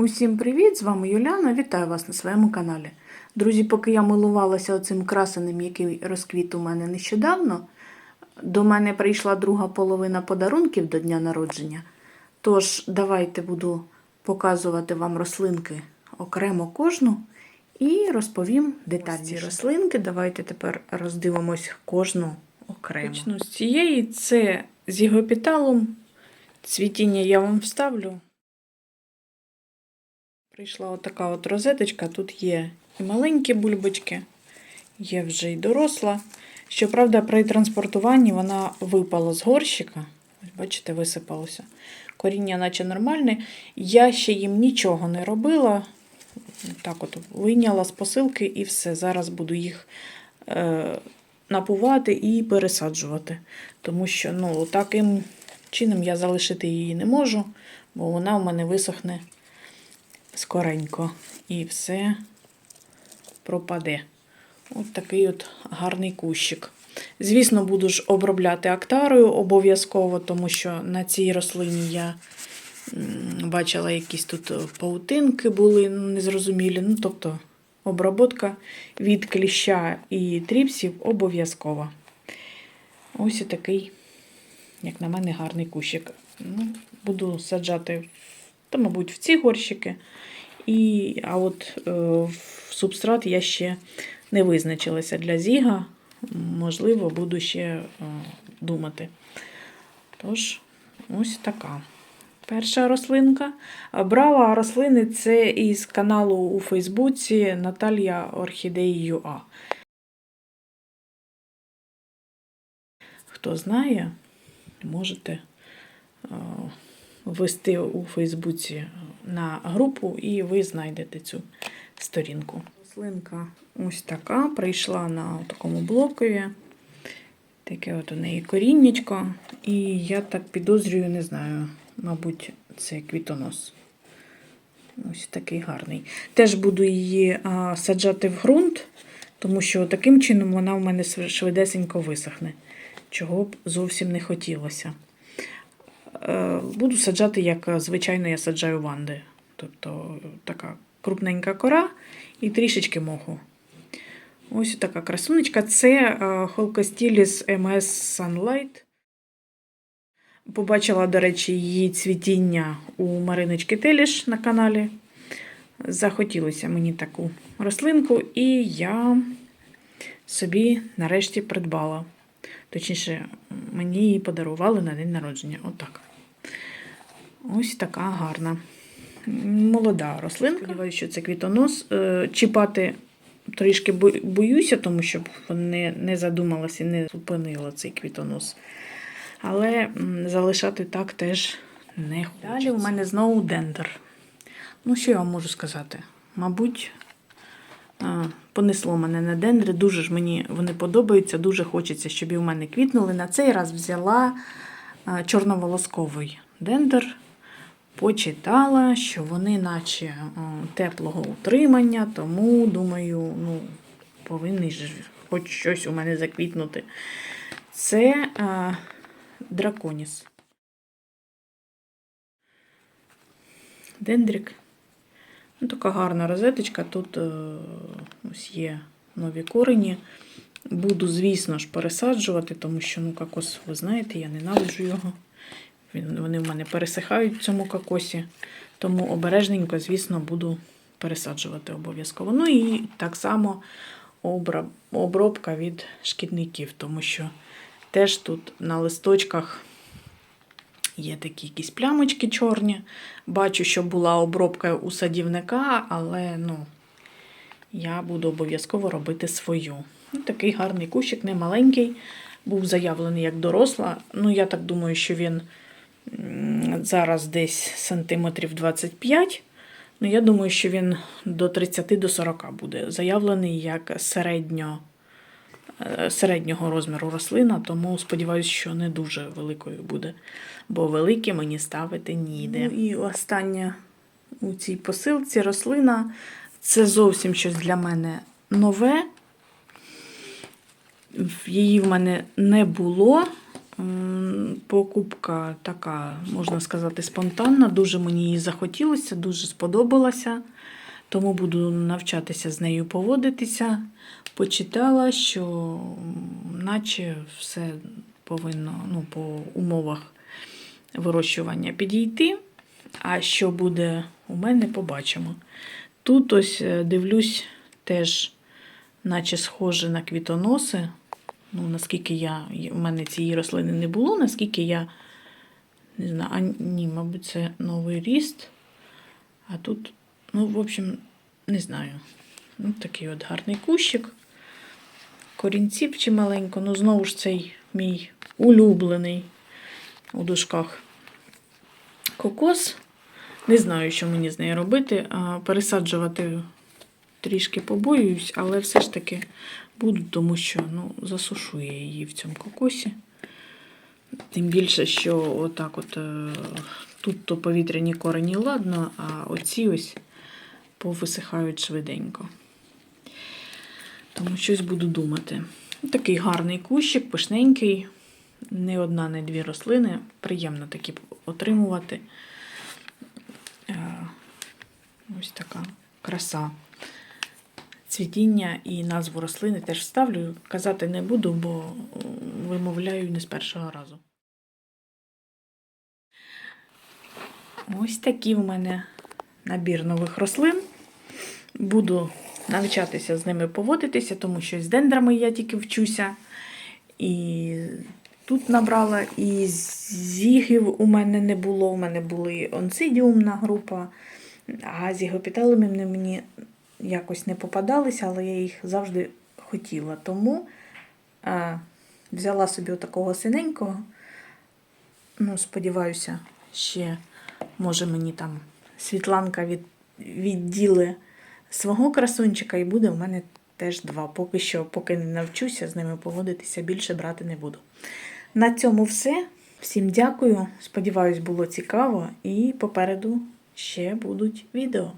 Усім привіт! З вами Юляна. Вітаю вас на своєму каналі. Друзі, поки я милувалася оцим красеним, який розквіт у мене нещодавно, до мене прийшла друга половина подарунків до дня народження. Тож, давайте буду показувати вам рослинки окремо кожну і розповім детальніше. Ці рослинки. Давайте тепер роздивимось кожну окремо. Почну з цієї це з гігопіталум. Цвітіння я вам вставлю. Прийшла отака от розеточка. Тут є і маленькі бульбочки, є вже й доросла. Щоправда, при транспортуванні вона випала з горщика. Бачите, висипалося. Коріння, наче нормальне. Я ще їм нічого не робила. Так от вийняла з посилки і все. Зараз буду їх е, напувати і пересаджувати. Тому що ну, таким чином я залишити її не можу, бо вона в мене висохне скоренько і все пропаде. От такий от гарний кущик. Звісно, буду ж обробляти актарою обов'язково, тому що на цій рослині я бачила якісь тут паутинки були незрозумілі. Ну, тобто оброботка від кліща і тріпсів обов'язкова. Ось і такий, як на мене, гарний кущик. Ну, буду саджати, та, мабуть, в ці горщики. І, а от е, в субстрат я ще не визначилася для зіга. Можливо, буду ще е, думати. Тож, ось така. Перша рослинка. Брала рослини це із каналу у Фейсбуці Наталія Орхідеї ЮА. Хто знає, можете е, ввести у Фейсбуці на групу, і ви знайдете цю сторінку. Рослинка ось така, прийшла на такому блокові. Таке от у неї коріннячко. І я так підозрюю, не знаю, мабуть, це квітонос. Ось такий гарний. Теж буду її а, саджати в ґрунт, тому що таким чином вона в мене швидесенько висохне, чого б зовсім не хотілося. Е, Буду саджати, як е, звичайно я саджаю ванди. Тобто така крупненька кора і трішечки моху. Ось така красунечка. Це Холкостіліс MS Sunlight. Побачила, до речі, її цвітіння у Мариночки Теліш на каналі. Захотілося мені таку рослинку, і я собі нарешті придбала. Точніше, мені її подарували на день народження. Отак. Ось така гарна. Молода рослинка. Сподіваюся, що це квітонос. Е, Чіпати трішки боюся, тому що не, не задумалася і не зупинила цей квітонос. Але залишати так теж не хочу. Далі у мене знову дендер. Ну, що я вам можу сказати? Мабуть, понесло мене на дендри. Дуже ж мені вони подобаються, дуже хочеться, щоб і в мене квітнули. На цей раз взяла а, чорноволосковий дендер. Почитала, що вони наче теплого утримання, тому, думаю, ну, повинні ж хоч щось у мене заквітнути. Це а, драконіс. Дендрик. Ну, така гарна розеточка. Тут е, ось є нові корені. Буду, звісно ж, пересаджувати, тому що ну, кокос, ви знаєте, я ненавиджу його. Вони в мене пересихають в цьому кокосі. Тому обережненько, звісно, буду пересаджувати обов'язково. Ну і так само обробка від шкідників, тому що теж тут на листочках є такі якісь плямочки чорні. Бачу, що була обробка у садівника, але ну, я буду обов'язково робити свою. Ну, такий гарний кущик, не маленький, був заявлений як доросла. Ну, я так думаю, що він зараз десь сантиметрів 25. Ну, я думаю, що він до 30 до 40 буде заявлений як середньо, е, середнього розміру рослина, тому сподіваюся, що не дуже великою буде, бо великі мені ставити ніде. Ну, і остання у цій посилці рослина це зовсім щось для мене нове. Її в мене не було. Покупка така, можна сказати, спонтанна. Дуже мені її захотілося, дуже сподобалася. Тому буду навчатися з нею поводитися. Почитала, що наче все повинно ну, по умовах вирощування підійти. А що буде у мене, побачимо. Тут ось е, дивлюсь теж, наче схоже на квітоноси. Ну, наскільки я. У мене цієї рослини не було, наскільки я не знаю, а ні, мабуть, це новий ріст. А тут, ну, в общем, не знаю. Ну, такий от гарний кущик. Корінців чималенько, ну знову ж цей мій улюблений у дужках кокос. Не знаю, що мені з нею робити. Пересаджувати трішки побоююсь, але все ж таки буду, тому що ну, засушу я її в цьому кокосі. Тим більше, що отак от е, тут то повітряні корені ладно, а оці ось повисихають швиденько. Тому щось буду думати. Такий гарний кущик, пишненький. Не одна, не дві рослини. Приємно такі отримувати. Е, Ось така краса. Цвітіння і назву рослини теж вставлю. Казати не буду, бо вимовляю не з першого разу. Ось такий в мене набір нових рослин. Буду навчатися з ними поводитися, тому що з дендрами я тільки вчуся. І тут набрала, і зігів у мене не було. У мене були онцидіумна група, а зігопіталумів мені якось не попадалися, але я їх завжди хотіла. Тому а, взяла собі отакого синенького. Ну, сподіваюся, ще може мені там Світланка від, відділи свого красунчика, і буде у мене теж два. Поки що, поки не навчуся з ними поводитися, більше брати не буду. На цьому все. Всім дякую. Сподіваюсь, було цікаво, і попереду ще будуть відео.